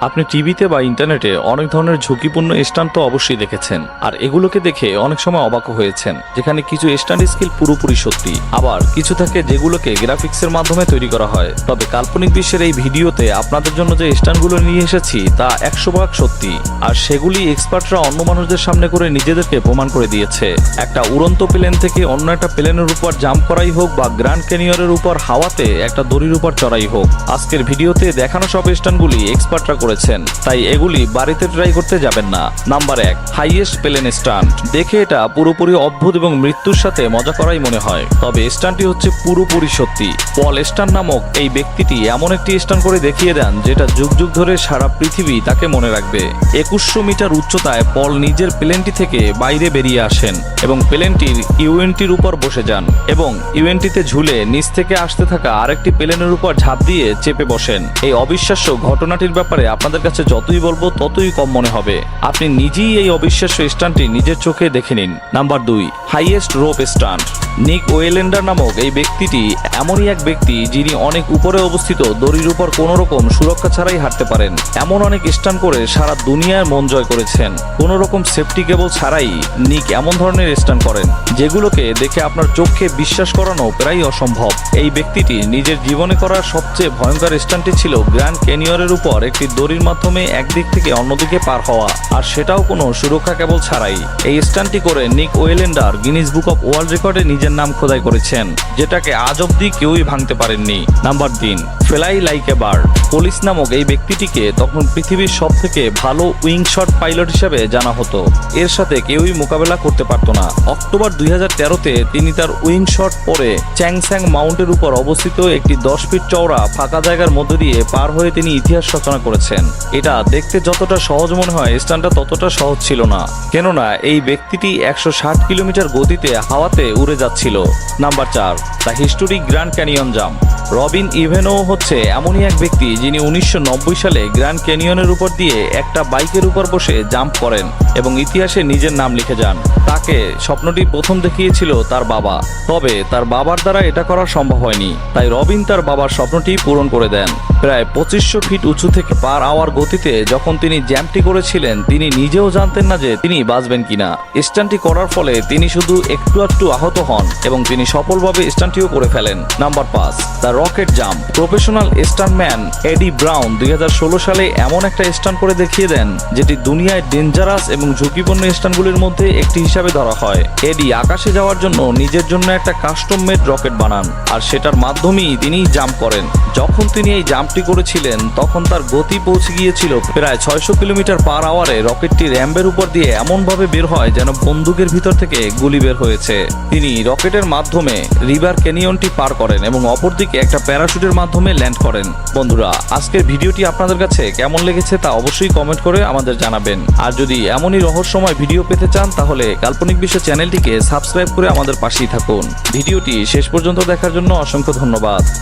আপনি টিভিতে বা ইন্টারনেটে অনেক ধরনের ঝুঁকিপূর্ণ স্টান্ট তো অবশ্যই দেখেছেন। আর এগুলোকে দেখে অনেক সময় অবাক হয়েছেন। যেখানে কিছু স্টান্ট স্কিল পুরোপুরি সত্যি। আবার কিছু থাকে যেগুলোকে গ্রাফিক্সের মাধ্যমে তৈরি করা হয়। তবে কাল্পনিক বিশ্বের এই ভিডিওতে আপনাদের জন্য যে স্টান্টগুলো নিয়ে এসেছি, তা একশো ভাগ সত্যি। আর সেগুলি এক্সপার্টরা অন্য মানুষদের সামনে করে নিজেদেরকে প্রমাণ করে দিয়েছে। একটা উড়ন্ত প্লেন থেকে অন্য একটা প্লেনের উপর জাম্প করাই হোক বা গ্র্যান্ড ক্যানিয়রের উপর হাওয়াতে একটা দড়ির উপর চড়াই হোক। আজকের ভিডিওতে দেখানো সব স্টান্টগুলি এক্সপার্টরা করেছেন। তাই এগুলি বাড়িতে ট্রাই করতে যাবেন না। নাম্বার এক হাইয়েস্ট প্লেন স্টান্ট দেখে এটা পুরোপুরি অদ্ভুত এবং মৃত্যুর সাথে মজা করাই মনে হয়। তবে স্টান্টটি হচ্ছে পুরোপুরি সত্যি। পল স্টান নামক এই ব্যক্তিটি এমন একটি স্টান করে দেখিয়ে দেন, যেটা যুগ যুগ ধরে সারা পৃথিবী তাকে মনে রাখবে। একুশশো মিটার উচ্চতায় পল নিজের প্লেনটি থেকে বাইরে বেরিয়ে আসেন এবং প্লেনটির ইউএনটির উপর বসে যান এবং ইউএনটিতে ঝুলে নিচ থেকে আসতে থাকা আরেকটি প্লেনের উপর ঝাঁপ দিয়ে চেপে বসেন। এই অবিশ্বাস্য ঘটনাটির ব্যাপারে আপনাদের কাছে যতই বলব, ততই কম মনে হবে। আপনি নিজেই এই অবিশ্বাস্য স্টানটি নিজের চোখে দেখে নিন। নাম্বার দুই, হাইয়েস্ট রোপ স্টান্ট নিক ওয়েলেন্ডার নামক এই ব্যক্তিটি এমনই এক ব্যক্তি যিনি অনেক উপরে অবস্থিত দড়ির উপর কোনো রকম সুরক্ষা ছাড়াই হাঁটতে পারেন। এমন অনেক স্টান করে সারা দুনিয়ার মন জয় করেছেন। কোনো রকম সেফটি কেবল ছাড়াই নিক এমন ধরনের স্টান করেন, যেগুলোকে দেখে আপনার চোখে বিশ্বাস করানো প্রায় অসম্ভব। এই ব্যক্তিটি নিজের জীবনে করা সবচেয়ে ভয়ঙ্কর স্টানটি ছিল গ্র্যান্ড ক্যানিয়রের উপর একটি দড়ির মাধ্যমে একদিক থেকে অন্যদিকে পার হওয়া, আর সেটাও কোনো সুরক্ষা কেবল ছাড়াই। এই স্টানটি করে নিক ওয়েলেন্ডার গিনিস বুক অফ ওয়ার্ল্ড রেকর্ডে নিজের নাম খোদাই করেছেন, যেটাকে আজ অব্দি কেউই ভাঙতে পারেননি। নাম্বার তিন, ফেলাই লাইক এ বার্ড। পুলিশ নামক এই ব্যক্তিটিকে তখন পৃথিবীর সব থেকে ভালো উইং শট পাইলট হিসেবে জানা হতো। এর সাথে কেউই মোকাবেলা করতে পারতো না। অক্টোবর দুই তেরোতে তিনি তার উইং শট পরে চ্যাংস্যাং মাউন্টের উপর অবস্থিত একটি দশ ফিট চওড়া ফাঁকা জায়গার মধ্য দিয়ে পার হয়ে তিনি ইতিহাস রচনা করেছেন। এটা দেখতে যতটা সহজ মনে হয় স্টানটা ততটা সহজ ছিল না। কেননা, এই ব্যক্তিটি একশো ষাট কিলোমিটার গতিতে হাওয়াতে উড়ে যাচ্ছিল। নাম্বার চার। The historic grand canyon jump Robin ইভেনো হচ্ছে এমনই এক ব্যক্তি যিনি উনিশশো নব্বই সালে গ্র্যান্ড ক্যানিয়নের উপর দিয়ে একটা বাইকের উপর বসে জাম্প করেন এবং ইতিহাসে নিজের নাম লিখে যান। তাকে স্বপ্নটি প্রথম দেখিয়েছিল তার বাবা। তবে তার বাবার দ্বারা এটা করা সম্ভব হয়নি। তাই রবিন তার বাবার স্বপ্নটি পূরণ করে দেন। প্রায় পঁচিশশো ফিট উঁচু থেকে পার আওয়ার গতিতে যখন তিনি জ্যাম্পটি করেছিলেন, তিনি নিজেও জানতেন না যে তিনি বাঁচবেন কিনা। স্টানটি করার ফলে তিনি শুধু একটু একটু আহত হন এবং তিনি সফলভাবে স্টানটিও করে ফেলেন। নাম্বার পাঁচ, the rocket jump. Professional stuntman Eddie Brown দুই হাজার ষোলো সালে এমন একটা স্টান করে দেখিয়ে দেন, যেটি দুনিয়ায় ডেঞ্জারাস এবং ঝুঁকিপূর্ণ স্টানগুলির মধ্যে একটি হিসাবে ধরা হয়। এডি আকাশে যাওয়ার জন্য নিজের জন্য একটা কাস্টম মেড রকেট বানান, আর সেটার মাধ্যমেই তিনি জাম্প করেন। যখন তিনি এই জাম্পটি করেছিলেন, তখন তার গতি পৌঁছে গিয়েছিল প্রায় ছয়শো কিলোমিটার পার আওয়ারে রকেটটি র্যাম্বের উপর দিয়ে এমনভাবে বের হয় যেন বন্দুকের ভিতর থেকে গুলি বের হয়েছে। তিনি রকেটের মাধ্যমে রিভার ক্যানিয়নটি পার করেন এবং অপরদিকে একটা প্যারাশুটের মাধ্যমে ল্যান্ড করেন। বন্ধুরা, আজকের ভিডিওটি আপনাদের কাছে কেমন লেগেছে তা অবশ্যই কমেন্ট করে আমাদের জানাবেন। আর যদি এমনই রহস্যময় ভিডিও পেতে চান, তাহলে কাল্পনিক বিশ্ব চ্যানেলটিকে সাবস্ক্রাইব করে আমাদের পাশেই থাকুন। ভিডিওটি শেষ পর্যন্ত দেখার জন্য অসংখ্য ধন্যবাদ।